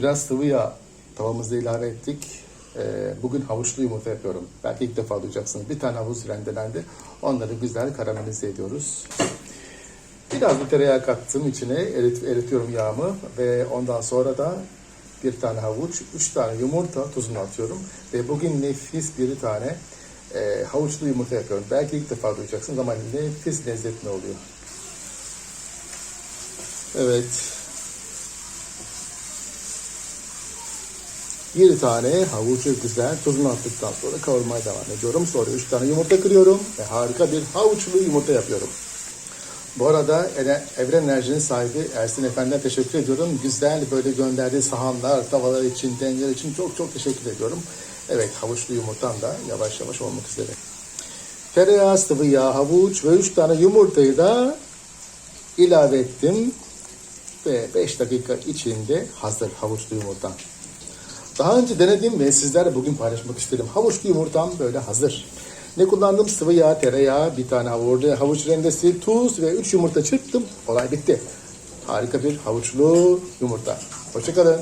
Biraz sıvı yağ tavamızda ilave ettik. Ee, bugün havuçlu yumurta yapıyorum. Belki ilk defa duyacaksınız. Bir tane havuç rendelendi. Onları güzel karamelize ediyoruz. Biraz bir tereyağı kattım içine. Erit, eritiyorum yağımı. Ve ondan sonra da bir tane havuç, üç tane yumurta tuzunu atıyorum. Ve bugün nefis bir tane e, havuçlu yumurta yapıyorum. Belki ilk defa duyacaksınız ama nefis lezzetli oluyor. Evet. Bir tane havucu güzel tuzunu attıktan sonra kavurmaya devam ediyorum. Sonra üç tane yumurta kırıyorum ve harika bir havuçlu yumurta yapıyorum. Bu arada Evren Enerji'nin sahibi Ersin Efendi'ne teşekkür ediyorum. Güzel böyle gönderdiği sahanlar, tavalar için, tencere için çok çok teşekkür ediyorum. Evet havuçlu yumurtam da yavaş yavaş olmak üzere. Tereyağı, sıvı yağ, havuç ve üç tane yumurtayı da ilave ettim. Ve 5 dakika içinde hazır havuçlu yumurtam. Daha önce denedim ve sizlerle bugün paylaşmak istedim. Havuçlu yumurtam böyle hazır. Ne kullandım? Sıvı yağ, tereyağı, bir tane havuç, havuç rendesi, tuz ve 3 yumurta çırptım. Olay bitti. Harika bir havuçlu yumurta. Hoşçakalın.